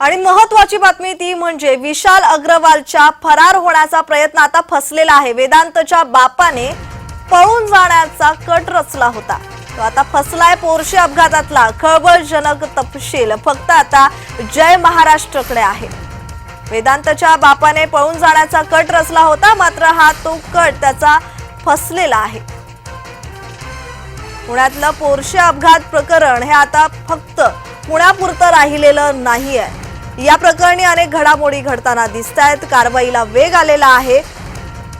आणि महत्वाची बातमी ती म्हणजे विशाल अग्रवालच्या फरार होण्याचा प्रयत्न आता फसलेला आहे. वेदांतच्या बापाने पळून जाण्याचा कट रचला होता. तो आता फसलाय पोरशे अपघातातला. खळबळजनक तपशील फक्त आता जय महाराष्ट्रकडे आहे. वेदांतच्या बापाने पळून जाण्याचा कट रचला होता मात्र हा तो कट त्याचा फसलेला आहे. पुण्यातलं पोरशे अपघात प्रकरण हे आता फक्त पुण्यापुरतं राहिलेलं नाही आहे या प्रकरणी अनेक घडामोडी घडताना दिसत आहेत कारवाईला वेग आलेला आहे.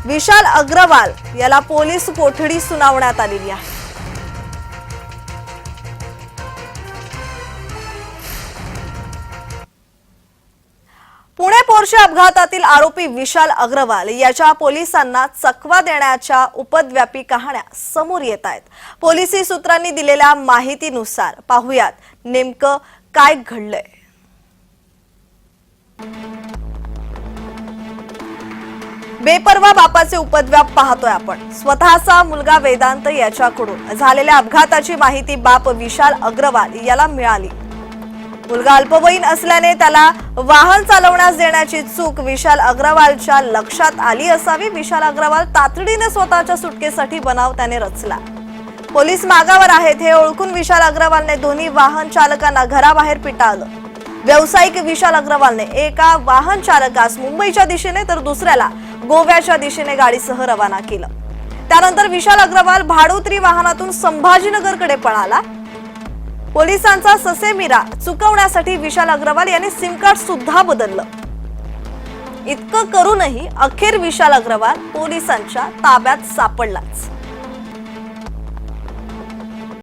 विशाल अग्रवाल याला पोलीस कोठडी सुनावण्यात आलेली आहे. पुणे पोर्शे अपघातातील आरोपी विशाल अग्रवाल याच्या पोलिसांना चकवा देण्याच्या उपद्व्यापी कहाण्या समोर येत आहेत. पोलिसी सूत्रांनी दिलेल्या माहितीनुसार पाहुयात नेमकं काय घडलंय. बेपरवा बापाचे उपद्व्याप पाहतोय आपण. स्वतःचा मुलगा वेदांत याच्याकडून. झालेल्या अपघाताची माहिती बाप विशाल अग्रवाल याला मिळाली. मुलगा अल्पवयीन असल्याने त्याला वाहन चालवण्यास देण्याची चूक विशाल अग्रवालच्या लक्षात आली असावी. विशाल अग्रवाल तातडीने स्वतःच्या सुटकेसाठी बनाव त्याने रचला. पोलीस मागावर आहेत हे ओळखून विशाल अग्रवालने दोन्ही वाहन चालकांना घराबाहेर पिटाळलं. व्यावसायिक विशाल अग्रवालने एका वाहन चालकास मुंबईच्या दिशेने तर दुसऱ्याला गोव्याच्या दिशेने गाडीसह रवाना केलं. त्यानंतर विशाल अग्रवाल भाडोत्री वाहनातून संभाजीनगरकडे पळाला. पोलिसांचा ससेमिरा चुकवण्यासाठी विशाल अग्रवाल यांनी सिम कार्ड सुद्धा बदललं. इतकं करूनही अखेर विशाल अग्रवाल पोलिसांच्या ताब्यात सापडलाच.